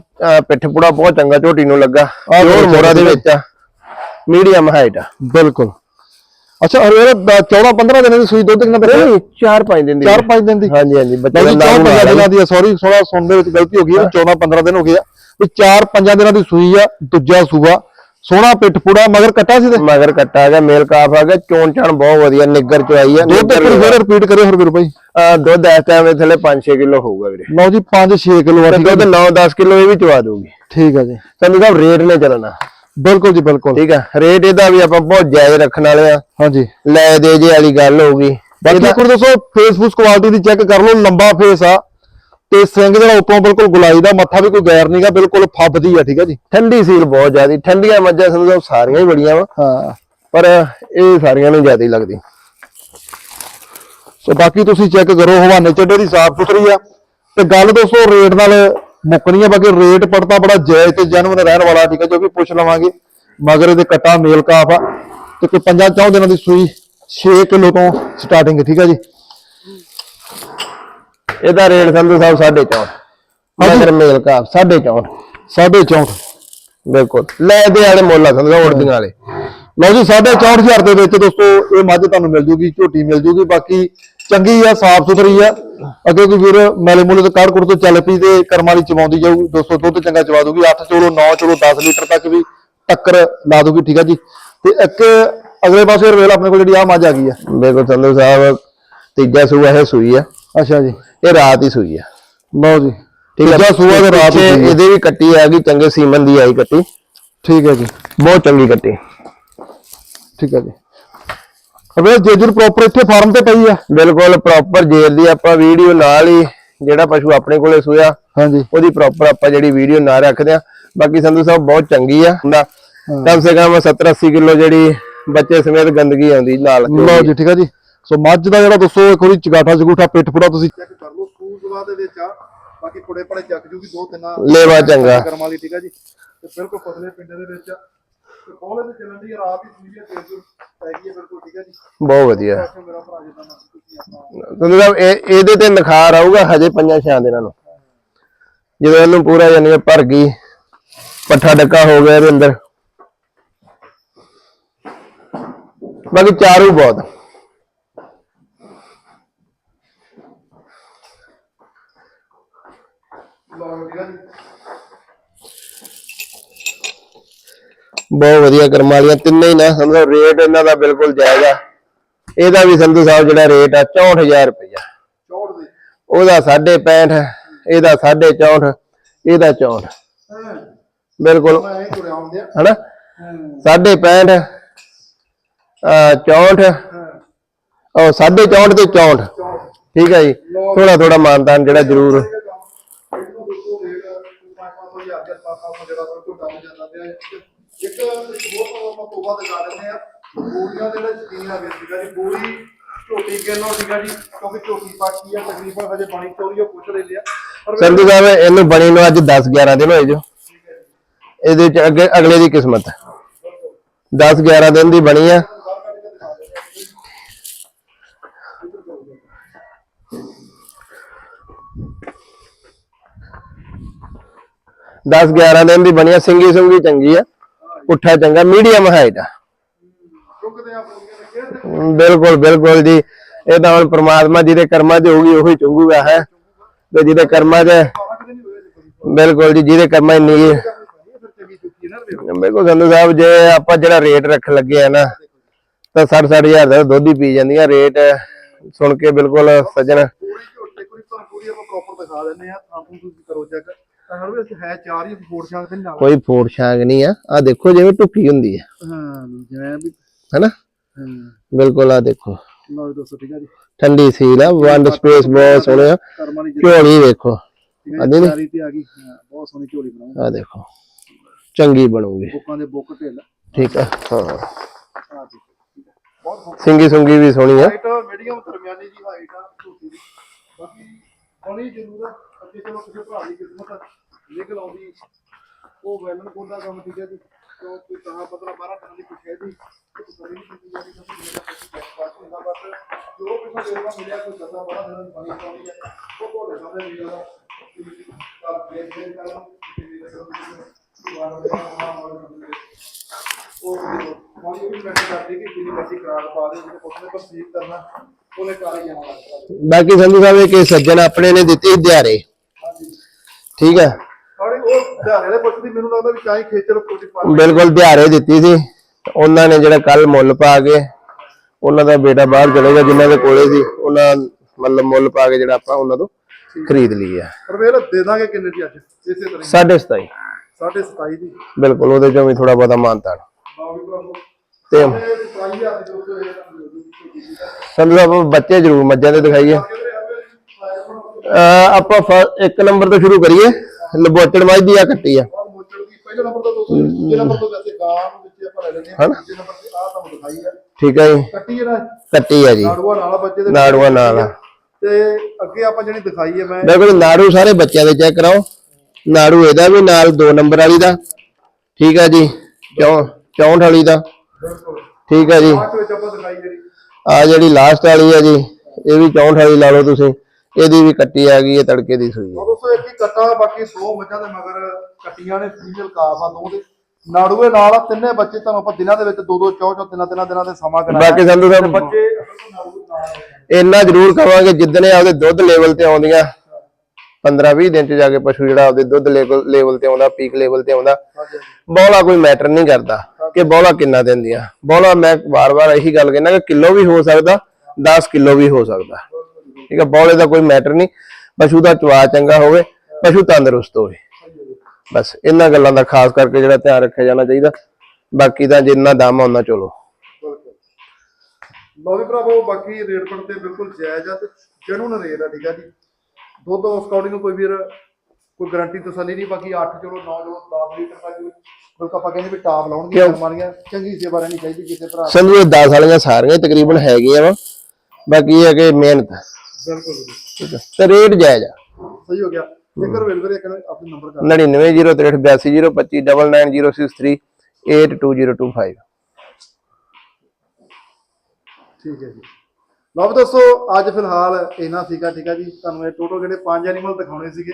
ਪਿੱਠ ਪੁੜਾ ਬਹੁਤ ਚੰਗਾ ਝੋਟੀ ਨੂੰ ਲੱਗਾ। ਹੋਰ ਮੋਰਾ ਦੇ। ਵਿੱਚ ਆ। ਮੀਡੀਅਮ ਹਾਈਟ ਆ। ਬਿਲਕੁਲ। ਅੱਛਾ ਹਰਵੇਰ 14 15 ਦਿਨਾਂ ਦੀ ਸੂਈ ਦੁੱਧ ਕਿੰਨਾ ਦੱਸਿਆ ਨਹੀਂ 4-5 ਦਿਨ ਦੀ 4 5 ਦਿਨ ਦੀ। ਹਾਂਜੀ ਹਾਂਜੀ ਬੱਚੇ ਬਾਕੀ ਦਾ 4 ਨਾਮ 5 ਦਿਨਾਂ ਦੀ ਸੌਰੀ ਥੋੜਾ ਸੁਣਨ ਦੇ ਵਿੱਚ ਗਲਤੀ ਹੋ ਗਈ 14 15 ਦਿਨ ਹੋ ਗਏ ਆ। ਵੀ 4 5 ਦਿਨਾਂ ਦੀ ਸੂਈ ਆ ਦੂਜਾ ਸੂਆ। ਸੋਹਣਾ ਪਿੱਠ ਪੂੜਾ ਮਗਰ ਕੱਟਾ ਸੀ ਤੇ? ਮਗਰ ਕੱਟਾ ਗਿਆ ਮੇਲ ਕਾਫ ਆ ਗਿਆ ਚੋਣ ਚਾਣ ਬਹੁਤ ਵਧੀਆ ਨਿੱਗਰ ਚ ਆਈ ਆ ਦੁੱਧ ਇੱਕ ਵਾਰੀ ਰਿਪੀਟ ਕਰਿਓ ਹਰਵੀਰ ਭਾਈ। ਅਹ, ਦੁੱਧ ਇਸ ਟਾਈਮ ਦੇ ਥੱਲੇ 5-6 ਕਿਲੋ ਹੋਊਗਾ ਵੀਰੇ। ਲਓ ਜੀ 5 6 ਕਿਲੋ ਆ ਤੇ ਠੀਕ ਆ ਦੁੱਧ 9-10 ਕਿਲੋ ਇਹ ਵੀ ਚਵਾ ਦੂਗੀ। ਠੀਕ ਆ ਜੀ। ਸੰਧੂ ਸਾਹਿਬ ਰੇਟ ਨੇ ਚੱਲਣਾ। ਬਿਲਕੁਲ ਜੀ ਬਿਲਕੁਲ। ਠੀਕ ਆ ਰੇਟ ਇਹਦਾ ਵੀ ਆਪਾਂ ਬਹੁਤ ਜਾਇਜ਼ ਰੱਖਣ ਵਾਲੇ ਆ। ਹਾਂਜੀ। ਲੈ ਦੇ ਜੇ ਵਾਲੀ ਗੱਲ ਹੋਊਗੀ। ਬਾਕੀ ਵਾਰ ਦੱਸੋ ਫੇਸਬੁੱਕ ਕੁਆਲਿਟੀ ਦੀ ਚੈੱਕ ਕਰ ਲਓ ਲੰਬਾ ਫੇਸ ਆ। ਤੇ ਸਿੰਘ ਜਿਹੜਾ ਉੱਪਰੋਂ ਬਿਲਕੁਲ ਗੁਲਾਈ ਦਾ ਮੱਥਾ ਵੀ ਕੋਈ ਗੈਰ ਨਹੀਂਗਾ ਬਿਲਕੁਲ ਫੱਬਦੀ ਆ ਠੀਕ ਆ ਜੀ? ਠੰਡੀ ਸੀਲ ਬਹੁਤ ਜ਼ਿਆਦੀ ਠੰਡੀਆਂ ਮੱਝਾਂ ਸਾਹਿਬ ਸਾਰੀਆਂ ਹੀ ਬੜੀਆਂ ਵਾ। ਹਾਂ। ਪਰ ਇਹ ਸਾਰੀਆਂ ਨੂੰ ਜ਼ਿਆਦਾ ਹੀ ਲੱਗਦੀ। ਸੋ ਬਾਕੀ ਤੁਸੀਂ ਚੈੱਕ ਕਰੋ ਹਵਾਨੇ ਚੱਡੇ ਦੀ ਸਾਫ਼ ਸੁਥਰੀ ਆ। ਤੇ ਗੱਲ ਦੋਸਤੋ ਰੇਟ ਨਾਲ ਮੁੱਕਣੀ ਆ ਬਾਕੀ ਰੇਟ ਪੜਤਾ ਬੜਾ ਜਾਇਜ਼ ਤੇ ਜਨਮਨ ਰਹਿਣ ਵਾਲਾ ਠੀਕ ਹੈ ਜੋ ਵੀ ਪੁੱਛ ਲਵਾਂਗੇ। ਮਗਰ ਇਹਦੇ ਕੱਟਾ ਮੇਲ ਕਾਫ ਆ। ਤੇ ਕੋਈ ਪੰਜਾਂ ਚੌਂ ਦਿਨਾਂ ਦੀ ਸੂਈ 6 ਕਿਲੋ ਤੋਂ ਸਟਾਰਟਿੰਗ ਠੀਕ ਹੈ ਜੀ। ਇਹਦਾ ਰੇਟ ਸੰਧੂ ਸਾਹਿਬ 4.5 ਮਗਰ ਮੇਲ 4.5 ਸਾਢੇ 64 ਬਿਲਕੁਲ। ਲੈ ਦੇ ਵਾਲੇ ਮੁੱਲ ਆ ਸੰਧੂ ਸਾਹਿਬ ਉੜਦੀਆਂ ਵਾਲੇ। ਲਓ ਜੀ 64000 ਦੇ ਵਿੱਚ ਦੋਸਤੋ ਇਹ ਮੱਝ ਤੁਹਾਨੂੰ ਮਿਲ ਜੂਗੀ ਝੋਟੀ ਮਿਲ ਜੂਗੀ ਬਾਕੀ ਚੰਗੀ ਆ ਸਾਫ਼ ਸੁਥਰੀ ਆ। ਅੱਗੇ ਕੋਈ ਵੀਰ ਮੈਲੇ ਮੂਲੇ ਤੋਂ ਕਾੜ ਕੁੜ ਤੋਂ ਚੱਲ ਪਈ ਤੇ ਕਰਮਾਂ ਵਾਲੀ ਚਵਾਉਂਦੀ ਜਾਊਗੀ ਦੋਸਤੋ ਦੁੱਧ ਚੰਗਾ ਚਵਾ ਦੂਗੀ 8 ਚੋਲੋ 9 ਚੋਲੋ 10 ਲੀਟਰ ਤੱਕ ਵੀ ਟੱਕਰ ਲਾ ਦੂਗੀ ਠੀਕ ਆ ਜੀ। ਤੇ ਇੱਕ ਅਗਲੇ ਪਾਸੇ ਰਵੇਲ ਆਪਣੇ ਕੋਲ ਜਿਹੜੀ ਆ ਮੱਝ ਆ ਗਈ ਆ। ਬਿਲਕੁਲ ਸੰਧੂ ਸਾਹਿਬ ਤੀਜਾ ਸੂਆ ਇਹ ਸੂਈ ਆ। ਅੱਛਾ ਜੀ। ਇਹ ਰਾਤ ਹੀ ਸੂਈ ਆ। ਲਓ ਜੀ ਠੀਕ ਹੈ ਸੂਆ ਤੇ ਰਾਤ ਸੂਈ ਆ। ਇਹਦੇ ਵੀ ਕੱਟੀ ਆ ਗਈ ਚੰਗੇ ਸੀਮਨ ਦੀ ਆਈ ਕੱਟੀ। ਠੀਕ ਹੈ ਜੀ। ਬਹੁਤ ਚੰਗੀ ਕੱਟੀ। ਠੀਕ ਹੈ ਜੀ। ਅਵੇ ਜੇਜੂਰ ਪ੍ਰੋਪਰ ਇੱਥੇ ਫਾਰਮ ਤੇ ਪਈ ਆ? ਬਿਲਕੁਲ ਪ੍ਰੋਪਰ ਜੇਲ ਦੀ ਆਪਾਂ ਵੀਡੀਓ ਨਾਲ ਹੀ ਜਿਹੜਾ ਪਸ਼ੂ ਆਪਣੇ ਕੋਲੇ ਸੋਇਆ ਹਾਂਜੀ। ਉਹਦੀ ਪ੍ਰੋਪਰ ਆਪਾਂ ਜਿਹੜੀ ਵੀਡੀਓ ਨਾਲ ਰੱਖਦੇ ਆ। ਬਾਕੀ ਸੰਧੂ ਸਾਹਿਬ ਬਹੁਤ ਚੰਗੀ ਆ ਹੁੰਦਾ। ਕਮ ਸੇ ਕਮ 70 80 ਕਿਲੋ ਜਿਹੜੀ ਬੱਚੇ ਸਮੇਤ ਗੰਦਗੀ ਆਉਂਦੀ ਨਾਲ ਲਓ ਜੀ ਠੀਕ ਹੈ ਜੀ। ਸੋ ਮੱਝ ਦਾ ਜਿਹੜਾ ਦੋਸਤੋ ਇੱਕ ਵਾਰੀ ਚਗਾਠਾ ਚਗੂਠਾ ਪਿੱਠ ਪੁੜਾ ਤੁਸੀਂ ਚੈੱਕ ਕਰ ਦਵਾ ਦੇ ਵਿੱਚ ਆ। ਬਾਕੀ ਪੁੜੇ ਪੜੇ ਜੱਗ ਜੂਗੀ ਦੋ ਤਿੰਨਾਂ ਲੇਵਾ ਚੰਗਾ ਕਰਮ ਵਾਲੀ ਠੀਕ ਆ ਜੀ। ਤੇ ਬਿਲਕੁਲ ਫਸਲੇ ਪਿੰਡ ਦੇ ਵਿੱਚ ਆ। ਤੇ ਚੱਲਣ ਦੀ ਰਾਤ ਹੀ ਸੂਈ ਆ ਤੇਲ ਜੂ ਪੈ ਗਈ ਬਿਲਕੁਲ ਠੀਕ ਆ ਜੀ। ਬਹੁਤ ਵਧੀਆ। ਮੇਰਾ ਭਰਾ ਇਹਦੇ ਤੇ ਨਿਖਾਰ ਆਊਗਾ ਹਜੇ ਪੰਜਾਂ ਛਿਆਂ ਦਿਨਾਂ ਨੂੰ। ਜਦੋਂ ਇਹਨੂੰ ਪੂਰਾ ਜਾਨੀ ਭਰ ਗਈ ਪੱਠਾ ਡੱਕਾ ਹੋ ਗਿਆ ਇਹਦੇ ਅੰਦਰ। ਬਾਕੀ ਚਾਰੂ ਬਹੁਤ ਲਓ ਠੀਕ ਆ ਜੀ ਬਹੁਤ ਵਧੀਆ ਕਰਮ ਵਾਲੀਆਂ ਤਿੰਨੇ ਹੀ ਨਾ ਸਮਝੋ ਰੇਟ ਇਹਨਾਂ ਦਾ ਬਿਲਕੁਲ ਜਾਇਜ਼ ਆ। ਇਹਦਾ ਵੀ ਸੰਧੂ ਸਾਹਿਬ ਜਿਹੜਾ ਰੇਟ ਆ 64000 ਰੁਪਇਆ ਉਹਦਾ 65 ਇਹਦਾ 64 ਇਹਦਾ 64 ਹਾਂ ਬਿਲਕੁਲ। ਮੈਂ ਐਂ ਤੁਰਿਆ ਹੁੰਦੇ ਆ ਹਨਾ? ਹਾਂ 65 ਅ 64 ਹਾਂ ਉਹ 64 ਤੇ 64 ਚੌੜ ਠੀਕ ਹੈ ਜੀ। ਥੋੜਾ ਥੋੜਾ ਮਾਨਤਾਨ ਜਿਹੜਾ ਜ਼ਰੂਰ ਇਹਨੂੰ ਦੋਸਤੋ ਰੇਟ 5-500 ਹਜ਼ਾਰ ਦੇ ਡੱਬ ਜਾਂਦਾ ਪਿਆ ਇੱਕ ਇੱਕ ਬਹੁਤ ਆਪਾਂ ਤੋਬਾ ਗਾ ਲੈਂਦੇ ਆ ਬੂਰੀਆਂ ਦੇ ਵਿੱਚ ਸ਼ਕੀਨ ਆ ਵਿੱਚ ਸੀਗਾ ਜੀ? ਬੂਰੀ ਝੋਟੀ ਕਿੰਨੋ ਸੀਗਾ ਜੀ? ਕਿਉਂਕਿ ਝੋਟੀ ਪਾਕੀ ਆ ਤਕਰੀਬਨ ਹਜੇ ਪਾਣੀ ਚੋਰੀ ਉਹ ਪੁੱਛ ਲੈਂਦੇ ਆ। ਪਰ ਸੰਧੂ ਸਾਹਿਬ ਇਹਨੂੰ ਬਣੀ ਨੂੰ ਅੱਜ 10 11 ਦਿਨ ਹੋਏ ਜੋ। ਇਹਦੇ ਚ ਅੱਗੇ ਅਗਲੇ ਦੀ ਕਿਸਮਤ 10 11 ਦਿਨ ਦੀ ਬਣੀ ਆ। ਦਸ 11 ਦਿਨ ਦੀ ਬਣੀ ਆ, ਸਿੰਗੀ ਸੁੰਗੀ ਚੰਗੀ ਆ, ਪੁੱਠਾ ਚੰਗਾ, ਮੀਡੀਅਮ ਹਾਈਟ ਆ। ਬਿਲਕੁਲ ਬਿਲਕੁਲ ਜੀ। ਇਹ ਤਾਂ ਹੁਣ ਪ੍ਰਮਾਤਮਾ ਜਿਹਦੇ ਕਰਮਾਂ 'ਚ ਹੋਊਗੀ, ਉਹੀ ਚੁੰਗੂਗਾ, ਹੈ। ਤੇ ਜਿਹਦੇ ਕਰਮਾਂ 'ਚ ਬਿਲਕੁਲ ਜੀ, ਜਿਹਦੇ ਕਰਮਾਂ ਨਹੀਂ। ਹੈ ਬਿਲਕੁਲ ਸੰਧੂ ਸਾਹਿਬ, ਜੇ ਆਪਾਂ ਜਿਹੜਾ ਰੇਟ ਰੱਖ ਲੱਗੇ ਆ ਨਾ, ਤਾਂ 60 ਹਜ਼ਾਰ ਦਾ ਦੁੱਧ ਹੀ ਪੀ ਜਾਂਦੀਆਂ। ਰੇਟ ਸੁਣ ਕੇ ਬਿਲਕੁਲ ਸੱਜਣ। ਪੂਰੀ ਝੋਟੀ ਕੋਈ ਤਾਂ ਪੂਰੀ ਆਪਾਂ ਪ੍ਰੋਪਰ ਦਿਖਾ ਦਿੰਦੇ ਆ ਤਾਂ ਤੁਸੀਂ ਕਰੋ ਚੈੱਕ ਹਰ ਵੇਲੇ ਹੈ ਚਾਰ ਹੀ ਫੋੜ ਛਾਂਗ ਤੇ ਨਾਲ। ਕੋਈ ਫੋੜ ਛਾਂਗ ਨਹੀਂ ਆ। ਆ ਦੇਖੋ ਜਿਵੇਂ ਟੁੱਕੀ ਹੁੰਦੀ ਹੈ ਹਾਂ ਜਿਵੇਂ ਵੀ। ਹੈਨਾ? ਹਾਂ। ਬਿਲਕੁਲ ਆ ਦੇਖੋ। ਲਓ ਦੋਸਤੋ ਠੀਕ ਆ ਜੀ। ਠੰਡੀ ਸੀਲ ਆ ਵੰਡ ਸਪੇਸ ਬਹੁਤ ਸੋਹਣਾ ਝੋਲੀ ਤੇ ਆ ਗਈ। ਬਹੁਤ ਸੋਹਣੀ ਝੋਲੀ ਆ ਦੇਖੋ। ਚੰਗੀ ਬਣੂਗੀ। ਬੁੱਕਾਂ ਦੇ ਬੁੱਕ ਢਿੱਲ। ਠੀਕ ਆ। ਹਾਂ। ਸਿੰਗੀ ਸੁੰਗੀ ਵੀ ਸੋਹਣੀ ਆ। ਹਾਈਟ ਮੀਡੀਅਮ ਦਰਮਿਆਨੀ ਜੀ ਹਾਈਟ ਆ ਝੋਟੀ ਦੀ। ਬਾਕੀ ਬਣੀ ਜ਼ਰੂਰ ਅੱਗੇ ਚਲੋ ਕਿਸੇ ਭਰਾ ਦੀ ਕਿਸਮਤ ਨਿਕਲ ਆਉਂਦੀ। ਉਹ ਵੈਲਨ ਕੋਲ ਦਾ ਕੰਮ ਠੀਕ ਹੈ ਜੀ। ਕਿਉਂ ਕੋਈ ਤਾਂ ਪਤਲਾ 12 ਟਨ ਦੀ ਕੁਛ ਹੈ ਜੀ। ਕੁਛ ਬਣੀ ਨਹੀਂ ਕੀਤੀ ਜਾਂਦੀ ਕਿਉਂਕਿ ਮੇਰਾ ਕੋਈ ਬੈਕਪਾਸ ਹੁੰਦਾ ਬਸ ਜੋ ਕਿਸੇ ਦੇਵਾ ਮਿਲਿਆ ਕੋਈ ਦਸਾਂ 12 ਦਿਨਾਂ ਦੀ ਬਣੀ ਪਾਉਂਦੀ ਹੈ। ਉਹ ਕੋਲ ਸਾਹਮਣੇ ਮਿਲ ਜਾਂਦਾ ਤਾਂ ਬੇਸ ਬੇਸ ਕਰਾਂ ਕਿਸੇ ਵੀ ਰਕਮ ਦੀ ਉਹ ਕੋਈ ਵੀ ਮੈਸੇਜ ਕਰਦੇ ਕਿ ਕਿੰਨੀ ਮਰਜ਼ੀ ਕਰਾਰ ਪਾ ਦੇ ਜਿਹਨੇ ਪੁੱਛਨੇ ਪਰ ਸੀਕ ਕਰਨਾ ਉਹਨੇ ਕਰ ਹੀ ਜਾਣਾ। ਲੱਗਦਾ ਬਾਕੀ ਸੰਧੂ ਸਾਹਿਬ ਇਹ ਕਿ ਸੱਜਣ ਆਪਣੇ ਨੇ ਦਿੱਤੀ ਹਾਂਜੀ। ਠੀਕ ਹੈ। ਧਿਆਰੇ ਦੇ ਪੁੱਛਦੀ ਮੈਨੂੰ ਲੱਗਦਾ ਵੀ ਚਾਹੀ ਖੇਚਲ ਕੋਟੀ ਪਾ ਬਿਲਕੁਲ ਦਿਹਾੜੇ ਦਿੱਤੀ ਸੀ। ਉਹਨਾਂ ਨੇ ਜਿਹੜਾ ਕੱਲ ਮੁੱਲ ਪਾ ਕੇ ਉਹਨਾਂ ਦਾ ਬੇਟਾ ਬਾਹਰ ਚਲੇਗਾ ਜਿਨ੍ਹਾਂ ਦੇ ਕੋਲੇ ਸੀ ਉਹਨਾਂ ਮਤਲਬ ਮੁੱਲ ਪਾ ਕੇ ਜਿਹੜਾ ਆਪਾਂ ਉਹਨਾਂ ਤੋਂ ਖਰੀਦ ਲਈ ਆ। ਪਰ ਵੇਲ ਦੇ ਦਾਂਗੇ ਕਿੰਨੇ ਦੀ ਅੱਜ ਇਸੇ ਤਰ੍ਹਾਂ ਹੀ। 27.5 ਸਾਢੇ 27 ਦੀ। ਬਿਲਕੁਲ ਉਹਦੇ ਚੋਂ ਵੀ ਥੋੜਾ ਬਹੁਤਾ ਮਾਨਤਾ ਬਾਓ ਵੀ ਭਰਾਵੋ ਤੇ ਇਹ 27000 ਦੇ ਦੋਸਤੋ ਇਹ ਤੁਹਾਨੂੰ ਮਿਲ ਜੂਗੀ ਛੋਟੀ ਜਿਹੀ ਦਾ। ਸੰਧੂ ਸਾਹਿਬ ਬੱਚੇ ਜ਼ਰੂਰ ਮੱਝਾਂ ਦੇ ਦਿਖਾਈਏ। ਆਪੇ ਇੱਕ ਨੰਬਰ ਤੋਂ ਸ਼ੁਰੂ ਕਰੀਏ। ਲਬੋਚੜ ਮੱਝ ਦੀ ਆ ਕੱਟੀ ਆ। ਔਰ ਮੋਚੜ ਦੀ ਪਹਿਲੇ ਨੰਬਰ ਤੋਂ ਦੋਸਤੋ ਦੂਜੇ ਨੰਬਰ ਤੋਂ ਵੈਸੇ ਗਾਂ ਨੂੰ ਵਿੱਚ ਆਪਾਂ ਲੈ ਲੈਂਦੇ ਹਾਂ। ਦੂਜੇ ਨੰਬਰ ਤੇ ਆਹ ਤੁਹਾਨੂੰ ਦਿਖਾਈ ਹੈ ਠੀਕ ਹੈ ਜੀ। ਕੱਟੀ ਜਿਹੜਾ ਕੱਟੀ ਆ ਜੀ। ਨਾੜੂਆ ਨਾਲਾ ਬੱਚੇ ਦੇ। ਨਾੜੂਆ ਨਾਲ ਆ। ਤੇ ਅੱਗੇ ਆਪਾਂ ਜਿਹੜੀ ਦਿਖਾਈ ਹੈ ਮੈਂ ਬਿਲਕੁਲ ਨਾੜੂ ਸਾਰੇ ਬੱਚਿਆਂ ਦੇ ਚੈੱਕ ਕਰਾਓ। ਨਾੜੂ ਇਹਦਾ ਵੀ ਨਾਲ 2 ਨੰਬਰ ਵਾਲੀ ਦਾ। ਠੀਕ ਹੈ ਜੀ। 64 ਵਾਲੀ ਦਾ। ਬਿਲਕੁਲ। ਠੀਕ ਹੈ ਜੀ। ਬਾਅਦ ਵਿੱਚ ਆਪਾਂ ਦਿਖਾਈ ਜਿਹੜੀ। ਆ ਜਿਹੜੀ ਲਾਸਟ ਵਾਲੀ ਹੈ ਜੀ ਇਹ ਵੀ 64 ਵਾਲੀ ਲਾ ਲਓ ਤੁਸੀਂ। ਇਹਦੀ ਵੀ ਕੱਟੀ ਆ ਗਈ ਹੈ ਤੜਕੇ ਦੀ ਸੂਈ ਹੈ ਦੋਸਤੋ ਇੱਕ ਹੀ ਕੱਟਾ ਬਾਕੀ ਦੋ ਮੱਝਾਂ ਦੇ ਮਗਰ ਕੱਟੀਆਂ ਨੇ ਫੀਮੇਲ ਕਾਫ ਆ ਦੋ ਦੇ। ਨਾੜੂਏ ਨਾਲ ਤਿੰਨੇ ਬੱਚੇ ਤੁਹਾਨੂੰ ਆਪਾਂ ਦਿਨਾਂ ਦੇ ਵਿੱਚ ਦੋ ਦੋ ਚੌ ਚੌ ਤਿੰਨਾਂ ਤਿੰਨਾਂ ਦਿਨਾਂ ਦੇ ਸਮਾਂ ਕਰਾਇਆ। ਬਾਕੀ ਸੰਧੂ ਸਾਹਿਬ ਬੱਚੇ। ਇੰਨਾ ਜ਼ਰੂਰ ਕਵਾਂਗੇ ਜਿੱਦਣੇ ਆਪਦੇ ਦੁੱਧ ਲੈਵਲ ਤੇ ਆਉਂਦੀਆਂ। 15-20 ਦਿਨ ਚ ਜਾ ਕੇ ਪਸ਼ੂ ਜਿਹੜਾ ਆਪਦੇ ਦੁੱਧ ਲੈਵਲ ਤੇ ਆਉਂਦਾ ਪੀਕ ਲੈਵਲ ਤੇ ਆਉਂਦਾ। ਬੌਲਾ ਕੋਈ ਮੈਟਰ ਨਹੀਂ ਕਰਦਾ ਕਿ ਬੌਲਾ ਕਿੰਨਾ ਦਿੰਦੀਆਂ ਬੌਲਾ ਮੈਂ ਵਾਰ-ਵਾਰ ਇਹੀ ਗੱਲ ਕਹਿੰਦਾ ਕਿ ਕਿਲੋ ਵੀ ਹੋ ਸਕਦਾ 10 ਕਿਲੋ ਵੀ ਹੋ ਸਕਦਾ। ਠੀਕ ਹੈ ਬੌਲੇ ਦਾ ਕੋਈ ਮੈਟਰ ਨਹੀਂ। ਪਸ਼ੂ ਦਾ ਚਵਾ ਚੰਗਾ ਹੋਵੇ ਪਸ਼ੂ ਤੰਦਰੁਸਤ ਹੋਵੇ। ਬਸ ਇਹਨਾਂ ਗੱਲਾਂ ਦਾ ਖਾਸ ਕਰਕੇ ਜਿਹੜਾ ਧਿਆਨ ਰੱਖਿਆ ਜਾਣਾ ਚਾਹੀਦਾ। ਬਾਕੀ ਤਾਂ ਜਿੰਨਾ ਦਮ ਆ ਉਹਨਾਂ ਚਲੋ। ਲੋ ਵੀ ਭਰਾਵੋ ਬਾਕੀ ਰੇਟ ਪੜ ਤੇ ਬਿਲਕੁਲ ਜਾਇਜ਼ ਆ ਤੇ ਜਨੂਨ ਰੇਟ ਆ ਠੀਕ ਆ ਜੀ। ਦੁੱਧ ਉਸ ਅਕੋਰਡਿੰਗ ਕੋਈ ਵੀਰ ਕੋਈ ਗਾਰੰਟੀ ਤਸੱਲੀ ਨਹੀਂ ਬਾਕੀ 8 ਚਲੋ 9 ਚਲੋ 10 ਲੀਟਰ ਤੱਕ ਵੀ ਬਿਲਕੁਲ ਆਪਾਂ ਕਹਿੰਦੇ ਵੀ ਟਾਪ ਲਾਉਣਗੇ ਕਿਉਂ? ਮਾਰੀਆਂ ਚੰਗੀ ਸੇਵਾ ਰਹਿਣੀ ਚਾਹੀਦੀ ਕਿਸੇ ਭਰਾ ਦੀ। ਸਮਝੋ 10 ਵਾਲੀਆਂ ਸਾਰੀਆਂ ਹੀ ਤਕਰੀਬਨ ਹੈਗੀਆਂ ਵਾ। ਬਾਕੀ ਇਹ ਹੈ ਕਿ ਮਿਹਨਤ। ਬਿਲਕੁਲ ਜੀ। ਠੀਕ ਹੈ। ਤੇ ਰੇਟ ਜਾਇਜ਼ ਆ। ਸਹੀ ਹੋ ਗਿਆ। ਜੇਕਰ ਵੇਲ ਵੀਰੇ ਇੱਕ ਆਪਣੇ ਨੰਬਰ ਕਰ 990382099063 82025 ਠੀਕ ਹੈ ਜੀ। ਲਓ ਦੋਸਤੋ ਅੱਜ ਫਿਲਹਾਲ ਇਹਨਾਂ ਸੀਗਾ ਠੀਕ ਹੈ ਜੀ। ਤੁਹਾਨੂੰ ਇਹ ਟੋਟਲ ਜਿਹੜੇ ਪੰਜ ਐਨੀਮਲ ਦਿਖਾਉਣੇ ਸੀਗੇ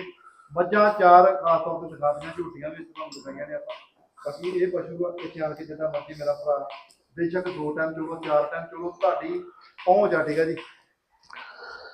ਮੱਝਾਂ ਚਾਰ ਖਾਸ ਤੌਰ ਤੇ ਦਿਖਾ ਦਿੱਤੀਆਂ ਝੂਟੀਆਂ ਵੀ ਤੁਹਾਨੂੰ ਦਿਖਾਈਆਂ ਨੇ ਆਪਾਂ। ਬਾਕੀ ਇਹ ਪਸ਼ੂ ਆ, ਇੱਥੇ ਆਣ ਕੇ ਜਿੱਦਾਂ ਮਰਜ਼ੀ ਮੇਰਾ ਭਰਾ ਬੇਸ਼ੱਕ ਦੋ ਟਾਈਮ ਚਲੋ ਚਾਰ ਟਾਈਮ ਚਲੋ ਤੁਹਾਡੀ ਪਹੁੰਚ ਆ ਠੀਕ ਹੈ ਜੀ।